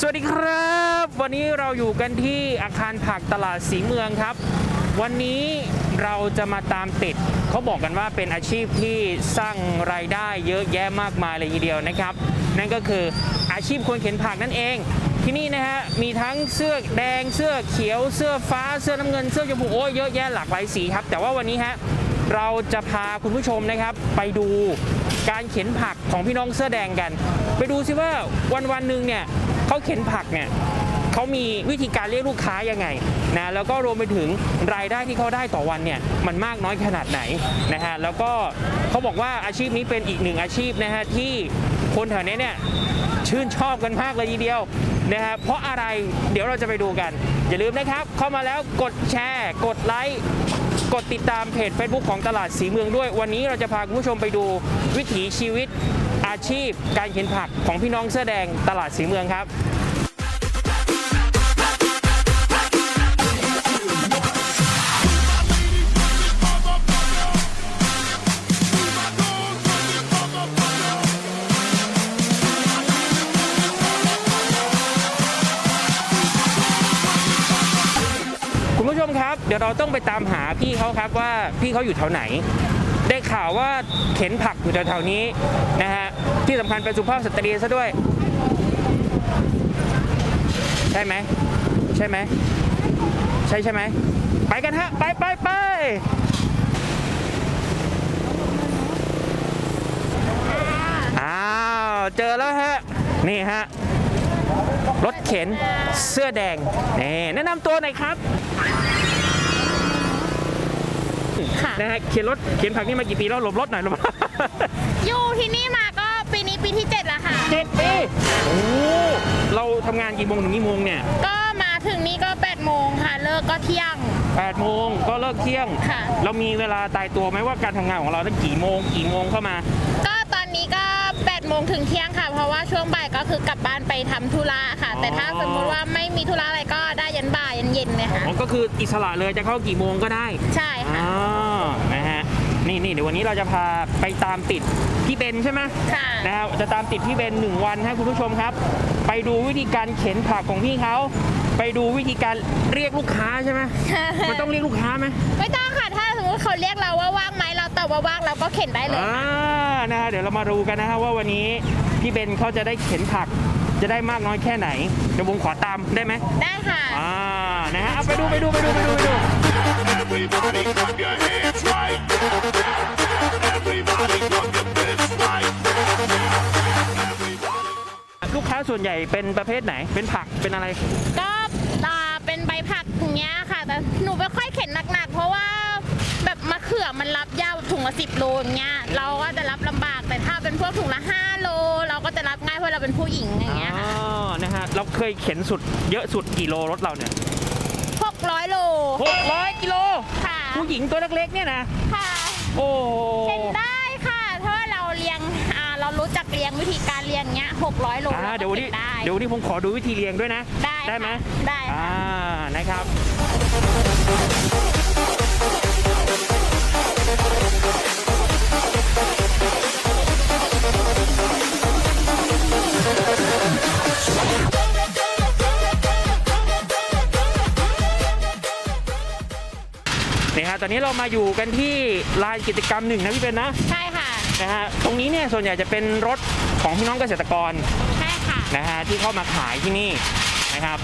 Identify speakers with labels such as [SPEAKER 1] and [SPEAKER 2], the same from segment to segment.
[SPEAKER 1] สวัสดีครับ วันนี้เราอยู่กันที่อาคารผักตลาดสีเมืองครับ วันนี้เราจะมาตามติดเขาบอกกันว่าเป็นอาชีพที่สร้างรายได้เยอะแยะมากมายเลยทีเดียวนะครับ นั่นก็คืออาชีพคนเข็นผักนั่นเอง ที่นี่นะฮะมีทั้งเสื้อแดงเสื้อเขียวเสื้อฟ้าเสื้อน้ำเงินเสื้อชมพูโอ้ยเยอะแยะหลากหลายสีครับ แต่ว่าวันนี้ฮะเราจะพาคุณผู้ชมนะครับ ไปดูการเข็นผักของพี่น้องเสื้อแดงกัน ไปดูซิว่าวันวันหนึ่งเนี่ย เขาเข็นผักเนี่ยเขามีวิธีการเรียกลูกค้ายังไงนะแล้วก็รวมไปถึงรายได้ที่เขาได้ต่อวันเนี่ยมันมากน้อยขนาดไหนนะฮะแล้วก็เขาบอกว่าอาชีพนี้เป็นอีกหนึ่งอาชีพนะฮะที่คนแถวนี้เนี่ยชื่นชอบกันมากเลยทีเดียวนะฮะเพราะอะไรเดี๋ยวเราจะไปดูกัน อย่าลืมนะครับ เข้ามาแล้วกดแชร์ กดไลค์กดติดตามเพจ Facebook ของตลาดสีเมืองด้วย วันนี้เราจะพาคุณผู้ชมไปดูวิถีชีวิต อาชีพ การเข็นผักของพี่น้องเสื้อแดงตลาดสีเมืองครับคุณผู้ชมครับ เดี๋ยวเราต้องไปตามหาพี่เขาครับว่าพี่เขาอยู่แถวไหน ได้ข่าวว่าเข็นผักอยู่แถวๆนี้นะฮะที่สำคัญเป็นสุภาพสตรีซะด้วย ใช่ไหมใช่ไหมใช่ใช่ไหมไปกันฮะ ไปไปไปอ้าวเจอแล้วฮะ นี่ฮะ รถเข็นเสื้อแดงนี่แนะนำตัวหน่อยครับ
[SPEAKER 2] ค่ะ
[SPEAKER 1] นะฮะเข็นรถเข็นผักนี่มากี่ปีแล้วหลบรถหน่อยหลบ
[SPEAKER 2] อยู่ที่นี่มาก็ปีนี้ปีที่7แล้วค่ะ
[SPEAKER 1] เจ็ดปีโอ้เราทำงานกี่โมงถึงกี่โมงเนี่ย
[SPEAKER 2] ก็มาถึงนี่ก็8โมงค่ะ เลิกก็เที่ยง
[SPEAKER 1] แปดโมงก็เลิกเที่ยง
[SPEAKER 2] ค่ะ
[SPEAKER 1] เรามีเวลาตายตัวไหมว่าการทำงานของเราตั้งกี่โมง กี่โมงเข้ามา
[SPEAKER 2] ก็ โมงถึงเที่ยงค่ะ เพราะว่าช่วงบ่ายก็คือกลับบ้านไปทำธุระค่ะ แต่ถ้าสมมติว่าไม่มีธุระอะไรก็ได้ยันบ่ายยันเย็นเลยค่ะ
[SPEAKER 1] ก็คืออิสระเลยจะเข้ากี่โมงก็ได้
[SPEAKER 2] ใช่ค่ะ
[SPEAKER 1] นะฮะนี่นี่เดี๋ยววันนี้เราจะพาไปตามติดพี่เบนใช่ไหม
[SPEAKER 2] ค่ะ
[SPEAKER 1] นะครับจะตามติดพี่เบนหนึ่งวันให้คุณผู้ชมครับ ไปดูวิธีการเข็นผักของพี่เขาไปดูวิธีการเรียกลูกค้าใช่ไหมมันต้องเรียกลูกค้าไหม
[SPEAKER 2] ไม่ต้องค่ะ ถ้า เขาเรียกเราว่าว่างไหมเราตอบว่าว่างเราก็เข็นได้เลย
[SPEAKER 1] อ่านะฮะเดี๋ยวเรามาดูกันนะฮะว่าวันนี้พี่เบนเขาจะได้เข็นผักจะได้มากน้อยแค่ไหนเดี๋ยวผมขอตามได้ไหม
[SPEAKER 2] ได้ค่ะ
[SPEAKER 1] อ่านะฮะเอาไปดูไปดูไปดูไปดูไปดู
[SPEAKER 3] Everybody clap your hands right now. Everybody clap your fists right now.
[SPEAKER 1] ลูกค้าส่วนใหญ่เป็นประเภทไหน เป็นผักเป็นอะไร
[SPEAKER 2] ก็อ่าเป็นใบผักอย่างเงี้ยค่ะ แต่หนูไม่ค่อยเข็นหนักๆ เพราะว่าแบบมะ เขือมันรับยาวถุงละสิบโลอย่างเงี้ยเราก็จะรับลำบากแต่ถ้าเป็นพวกถุงละ5โล เราก็จะรับง่ายเพราะเราเป็นผู้หญิงอย่างเงี้ย
[SPEAKER 1] อ๋อ
[SPEAKER 2] ค่ะ
[SPEAKER 1] นะฮะเราเคยเข็นสุดเยอะสุดกี่โลรถเราเนี่ย
[SPEAKER 2] หกร้อยโล
[SPEAKER 1] 600กิโล
[SPEAKER 2] ค่ะ
[SPEAKER 1] ผู้หญิงตัวเล็กๆเนี่ยนะ
[SPEAKER 2] ค่ะ
[SPEAKER 1] โอ้โห
[SPEAKER 2] เข็นได้ค่ะ ถ้าเราเลี้ยงอ่าเรารู้จักเลี้ยงวิธีการเลี้ยงเงี้ยหกร้อยโล
[SPEAKER 1] อ่า
[SPEAKER 2] เรา
[SPEAKER 1] เดี๋ยว
[SPEAKER 2] ก็
[SPEAKER 1] วันนี้
[SPEAKER 2] เข็นได้
[SPEAKER 1] เดี๋ยววันนี้ผมขอดูวิธีเลี้ยงด้วยนะ
[SPEAKER 2] ได้
[SPEAKER 1] ได้ไหม
[SPEAKER 2] ค่ะได้
[SPEAKER 1] อ่า
[SPEAKER 2] ค่ะ
[SPEAKER 1] นะครับ นี่ฮะตอนนี้เรามาอยู่กันที่ลานกิจกรรมหนึ่งนะพี่เป็นนะ
[SPEAKER 2] ใช่ค่ะ
[SPEAKER 1] นะฮะตรงนี้เนี่ยส่วนใหญ่จะเป็นรถของพี่น้องเกษตรกร
[SPEAKER 2] ใช่ค่ะ
[SPEAKER 1] นะฮะที่เข้ามาขายที่นี่นะครับ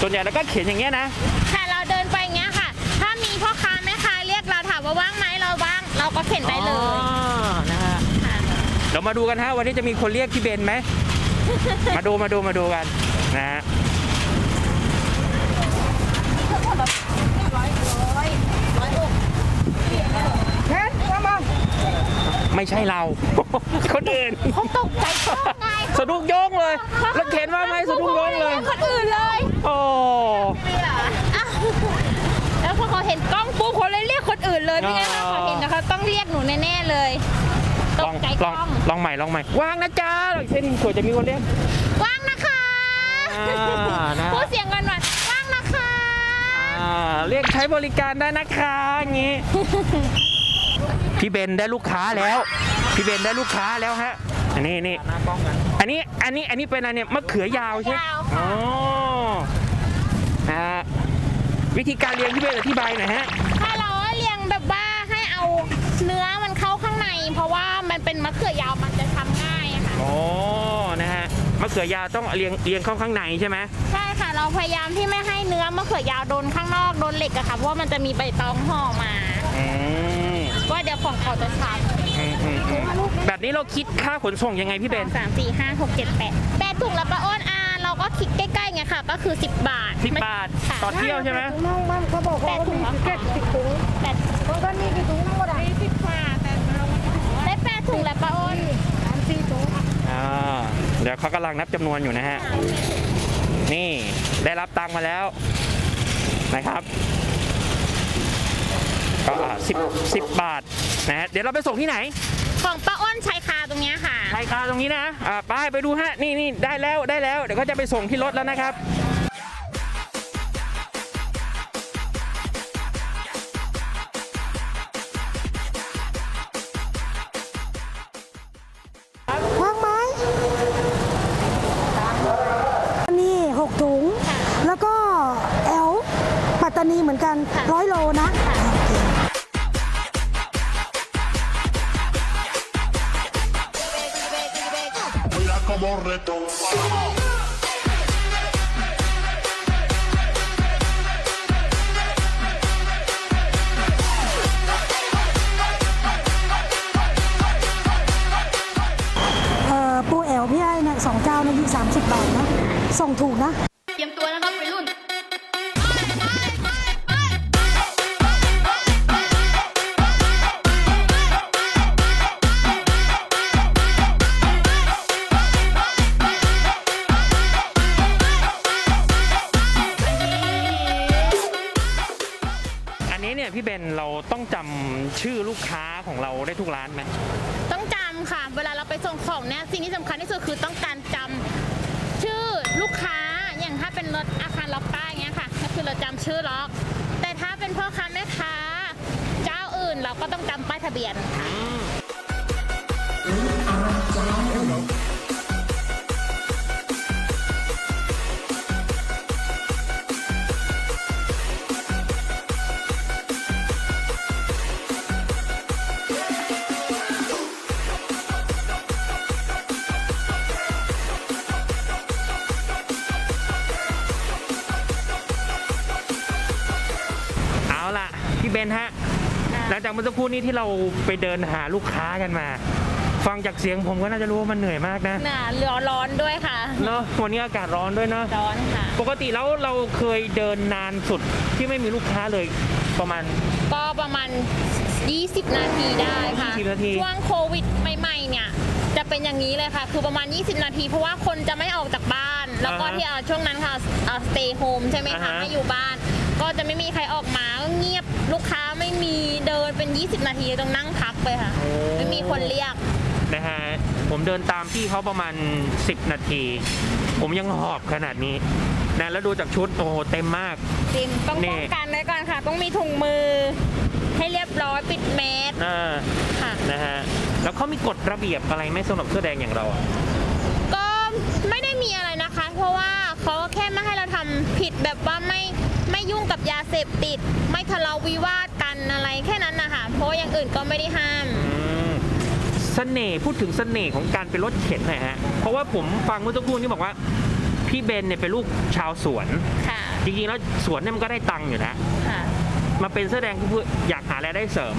[SPEAKER 1] ส่วนใหญ่แล้วก็เขียนอย่างเงี้ยนะ
[SPEAKER 2] ค่ะเราเดินไปอย่างเงี้ยค่ะ ถ้ามีพ่อค้าแม่ค้าเรียกเราถามว่าว่างไหมเราว่าง เราก็เข็นได้เลย
[SPEAKER 1] อ๋อนะฮะ
[SPEAKER 2] ค่ะ
[SPEAKER 1] เดี๋ยวมาดูกันฮะวันนี้จะมีคนเรียกพี่เบนไหมมาดูมาดูมาดูกันนะฮะ ไม่ใช่เรา คนอื่น
[SPEAKER 2] เขาตกใจชอบไง
[SPEAKER 1] สะดุ้งโยงเลย แล้วเขียนว่าไหมสะดุ้งโยงเลย
[SPEAKER 2] คนอื่นเลย
[SPEAKER 1] โอ้
[SPEAKER 2] อ้าวแล้วพอเขาเห็นกล้องปุ๊บเขาเลยเรียกคนอื่นเลยไม่งั้นถ้าเขาเห็นนะเขาต้องเรียกหนูแน่ๆเลยต
[SPEAKER 1] ล
[SPEAKER 2] ก
[SPEAKER 1] อง
[SPEAKER 2] ใจ
[SPEAKER 1] ล
[SPEAKER 2] ก
[SPEAKER 1] อง
[SPEAKER 2] ล้อง
[SPEAKER 1] ลองใหม่ลองใหม่ว่างนะจ๊ะเช่นเผื่อจะมีคนเรียก
[SPEAKER 2] ว่างนะคะ
[SPEAKER 1] อ่านะ
[SPEAKER 2] พูดเสียงกันหน่อยว่างนะคะ
[SPEAKER 1] อ่าเรียกใช้บริการได้นะคะอย่างงี้ พี่เบนได้ลูกค้าแล้ว พี่เบนได้ลูกค้าแล้วฮะอันนี้นี่ไออันนี้อันนี้อันนี้เป็นอะไรเนี่ยมะเขือยาวใช่ไหม
[SPEAKER 2] มะเขือยาวค่ะ
[SPEAKER 1] อ๋ออ่าวิธีการเรียนพี่เบนอธิบายหน่อยฮะ
[SPEAKER 2] ถ้าเราเรียงแบบว่าให้เอาเนื้อมันเข้าข้างใน เพราะว่ามันเป็นมะเขือยาวมันจะทำง่ายอะค่ะ
[SPEAKER 1] อ๋อนะฮะมะเขือยาวต้องเรียงเรียงเข้าข้างในใช่ไหม
[SPEAKER 2] ใช่ค่ะ เราพยายามที่ไม่ให้เนื้อมะเขือยาวโดนข้างนอกโดนเหล็กอะค่ะเพราะว่ามันจะมีใบตองห่อมา
[SPEAKER 1] อืม
[SPEAKER 2] ว่า เดี๋ยวของเขาจะช้
[SPEAKER 1] อืมอืมอืมแบบนี้เราคิดค่าขนส่งยังไงพี่เบนำ
[SPEAKER 2] สามสี่ห้าหกเจ็ดแปดแปดถุงละปะอ้นอาเราก็คิดใกล้ๆไงค่ะ ก็คือ 10 บาท
[SPEAKER 1] สิบบาท
[SPEAKER 2] ค่ะ
[SPEAKER 1] ต่อเที่ยวใช่ไหม
[SPEAKER 4] น้องบ้านเขาบอก
[SPEAKER 2] แป
[SPEAKER 4] ว่า
[SPEAKER 2] ดถุงละ
[SPEAKER 4] เจ็ดสิบถุง
[SPEAKER 2] แปด
[SPEAKER 4] คนก็นี่กี่ถุงทั้งหมดอะ
[SPEAKER 2] สิบกว่าแต่เราได้แปดถุงละปะอ้น
[SPEAKER 4] สามสี่ถุง
[SPEAKER 1] อ่าเดี๋ยวเขากำลังนับจำนวนอยู่นะฮะ นี่ได้รับตังค์มาแล้วนะครับ ก็สิบสิบบาทนะฮะเดี๋ยวเราไปส่งที่ไหน
[SPEAKER 2] ของป้าอ้นชายคาตรงเนี้ยค่ะ
[SPEAKER 1] ชายคาตรงนี้นะอ่าไปไปดูฮะนี่นี่ได้แล้วได้แล้วเดี๋ยวก็จะไปส่งที่รถแล้วนะครับ
[SPEAKER 4] วางไม้อันนี้หกถุง แล้วก็แอลปัตตานีเหมือนกันร้อยโลนะโอเค
[SPEAKER 3] Mira como retumba.
[SPEAKER 4] เอ่อปูแอลพี่ไอ้เนี่ยสองเจ้านะยี่สามสิบบาทนะ ส่งถูกนะ
[SPEAKER 2] เนี่
[SPEAKER 1] ยพี่เบนเราต้องจำชื่อลูกค้าของเราได้ทุกร้านไหม
[SPEAKER 2] ต้องจำค่ะ เวลาเราไปส่งของเนี่ยสิ่งที่สำคัญที่สุดคือต้องการจำชื่อลูกค้าอย่างถ้าเป็นรถอาคารล็อกป้าอย่างเงี้ยค่ะ ก็คือเราจำชื่อล็อก แต่ถ้าเป็นพ่อค้าแม่ค้าเจ้าอื่นเราก็ต้องจำป้ายทะเบียนค่ะ
[SPEAKER 1] เอา เบนฮะ หลังจากเมื่อสักครู่นี้ที่เราไปเดินหาลูกค้ากันมา ฟังจากเสียงผมก็น่าจะรู้ว่ามันเหนื่อยมากนะ
[SPEAKER 2] หนาเรือร้อนด้วยค่ะ
[SPEAKER 1] เนาะวันนี้อากาศร้อนด้วยเนาะ
[SPEAKER 2] ร้อนค่ะ
[SPEAKER 1] ปกติแล้วเราเคยเดินนานสุดที่ไม่มีลูกค้าเลยประมาณ
[SPEAKER 2] ก็ประมาณ 20 นาทีได้ค่ะ
[SPEAKER 1] 20นาที
[SPEAKER 2] ช่วงโควิดใหม่ๆเนี่ย จะเป็นอย่างนี้เลยค่ะ คือประมาณ 20 นาที เพราะว่าคนจะไม่ออกจากบ้าน แล้วก็
[SPEAKER 1] อ่าฮะ
[SPEAKER 2] ที่เอาช่วงนั้นค่ะเอา stay home ใช่ไหม
[SPEAKER 1] อ่า
[SPEAKER 2] คะ
[SPEAKER 1] ฮะ
[SPEAKER 2] ให้อยู่บ้าน ก็จะไม่มีใครออกมาก็เงียบ ลูกค้าไม่มีเดินเป็น 20 นาทีต้องนั่งพักไปค่ะไม่มีคนเรียก
[SPEAKER 1] นะฮะ ผมเดินตามพี่เขาประมาณ 10 นาที ผมยังหอบขนาดนี้นะแล้วดูจากชุด โอ้โหเต็มมาก
[SPEAKER 2] ติมต้อง
[SPEAKER 1] นี่
[SPEAKER 2] ป้องกันไว้ก่อนค่ะ ต้องมีถุงมือ ให้เรียบร้อยปิดแมส
[SPEAKER 1] เออ
[SPEAKER 2] ค่ะ
[SPEAKER 1] นะฮะ แล้วเขามีกฎระเบียบอะไรไหมสำหรับเสื้อแดงอย่างเราอะ
[SPEAKER 2] ก็ไม่ได้มีอะไรนะคะ เพราะว่าเขาแค่ไม่ให้เราทำผิดแบบว่าไม่ไม่ ยุ่งกับยาเสพติด ไม่ทะเลาะวิวาทกันอะไรแค่นั้นนะคะเพราะว่าอย่างอื่นก็ไม่ได้ห้าม
[SPEAKER 1] อืมเสน่ห์พูดถึงเสน่ห์ของการเป็นรถเข็นหน่อยฮะ เพราะว่าผมฟังเมื่อสักครู่นี้บอกว่า พี่เบนเนี่ยเป็นลูกชาวสวน
[SPEAKER 2] ค่ะ
[SPEAKER 1] จริงๆแล้วสวนเนี่ยมันก็ได้ตังค์อยู่นะ
[SPEAKER 2] ค่ะ
[SPEAKER 1] มาเป็นเสื้อแดงก็เพื่ออยากหารายได้เสริม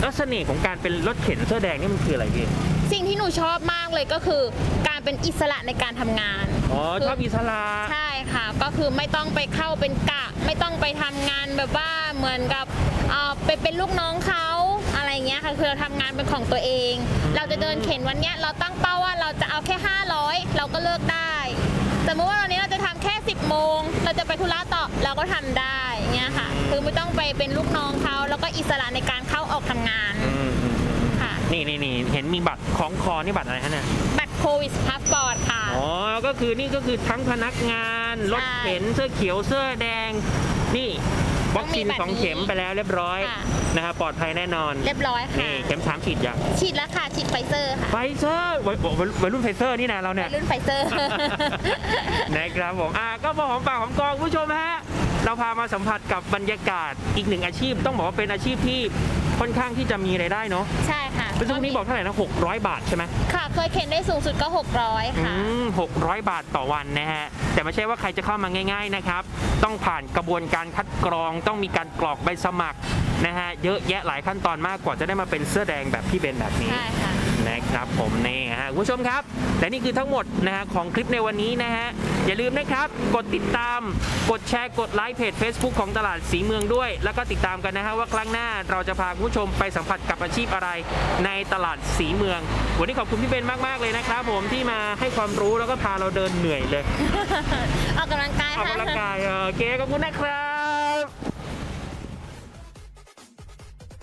[SPEAKER 1] แล้วเสน่ห์ของการเป็นรถเข็นเสื้อแดงนี่มันคืออะไรพี่
[SPEAKER 2] สิ่งที่หนูชอบมากเลยก็คือ การเป็นอิสระในการทำงาน
[SPEAKER 1] อ๋อชอบอิสระ
[SPEAKER 2] ใช่ค่ะ ก็คือไม่ต้องไปเข้าเป็นกะ ไม่ต้องไปทำงานแบบว่าเหมือนกับเอ่อไปเป็นลูกน้องเขาอะไรเงี้ยค่ะคือเราทำงานเป็นของตัวเอง เราจะเดินเข็นวันเนี้ยเราตั้งเป้าว่าเราจะเอาแค่ 500 เราก็เลิกได้สมมติว่าวันนี้เราจะทำแค่ 10โมงเราจะไปธุระต่อเราก็ทำได้เงี้ยค่ะ คือไม่ต้องไปเป็นลูกน้องเขาแล้วก็อิสระในการเข้าออกทำงาน
[SPEAKER 1] อืมอืมอืม
[SPEAKER 2] ค่ะ
[SPEAKER 1] นี่นี่นี่เห็นมีบัตรของคอนี่บัตรอะไรฮะเนี่ย
[SPEAKER 2] บัตร โควิดพาสปอร์ตค่ะ
[SPEAKER 1] อ๋อ ก็คือนี่ก็คือทั้งพนักงาน รถเข็นเสื้อเขียวเสื้อแดง นี่วัคซีน
[SPEAKER 2] ต้องมีบัตร
[SPEAKER 1] สองเข็มไปแล้วเรียบร้อย
[SPEAKER 2] ค่ะ
[SPEAKER 1] นะครับปลอดภัยแน่นอน
[SPEAKER 2] เรียบร้อยค่ะ
[SPEAKER 1] นี่เข็มสามฉีดอย่าง
[SPEAKER 2] ฉีดแล้วค่ะ ฉีดไฟเซอร์ค่ะ
[SPEAKER 1] ไฟเซอร์วัยวัยวัยรุ่นไฟเซอร์นี่นะเราเนี่ย
[SPEAKER 2] รุ่นไฟเซอร์
[SPEAKER 1] นะครับผมอะก็พอหอมปากหอมคอคุณผู้ชมฮะ เราพามาสัมผัสกับบรรยากาศอีกหนึ่งอาชีพ ต้องบอกว่าเป็นอาชีพที่ ค่อนข้างที่จะมีรายได้เนาะ
[SPEAKER 2] ใช่ค่ะ
[SPEAKER 1] เมื่อสักครู่นี้บอกเท่าไหร่นะ600 บาทใช่ไหม
[SPEAKER 2] ค่ะเคยเข็นได้สูงสุดก็ 600
[SPEAKER 1] อื
[SPEAKER 2] ค่ะ
[SPEAKER 1] ม600บาทต่อวันนะฮะ แต่ไม่ใช่ว่าใครจะเข้ามาง่าย ๆนะครับ ต้องผ่านกระบวนการคัดกรอง ต้องมีการกรอกใบสมัครนะฮะ เยอะแยะหลายขั้นตอนมากกว่าจะได้มาเป็นเสื้อแดงแบบพี่เบนแบบนี้
[SPEAKER 2] ใช่ค่ะ
[SPEAKER 1] นะครับผมนี่ฮะคุณผู้ชมครับ และนี่คือทั้งหมดนะฮะของคลิปในวันนี้นะฮะอย่าลืมนะครับ กดติดตาม กดแชร์กดไลค์เพจ Facebook ของตลาดสีเมืองด้วย แล้วก็ติดตามกันนะฮะว่าครั้งหน้าเราจะพาคุณผู้ชมไปสัมผัสกับอาชีพอะไรในตลาดสีเมือง วันนี้ขอบคุณพี่เบนมากๆเลยนะครับผมที่มาให้ความรู้แล้วก็พาเราเดินเหนื่อยเลย
[SPEAKER 2] ออกกำลังกาย
[SPEAKER 1] ออก
[SPEAKER 2] ค่ะ
[SPEAKER 1] กำลังกายเออโอเคขอบคุณนะครับ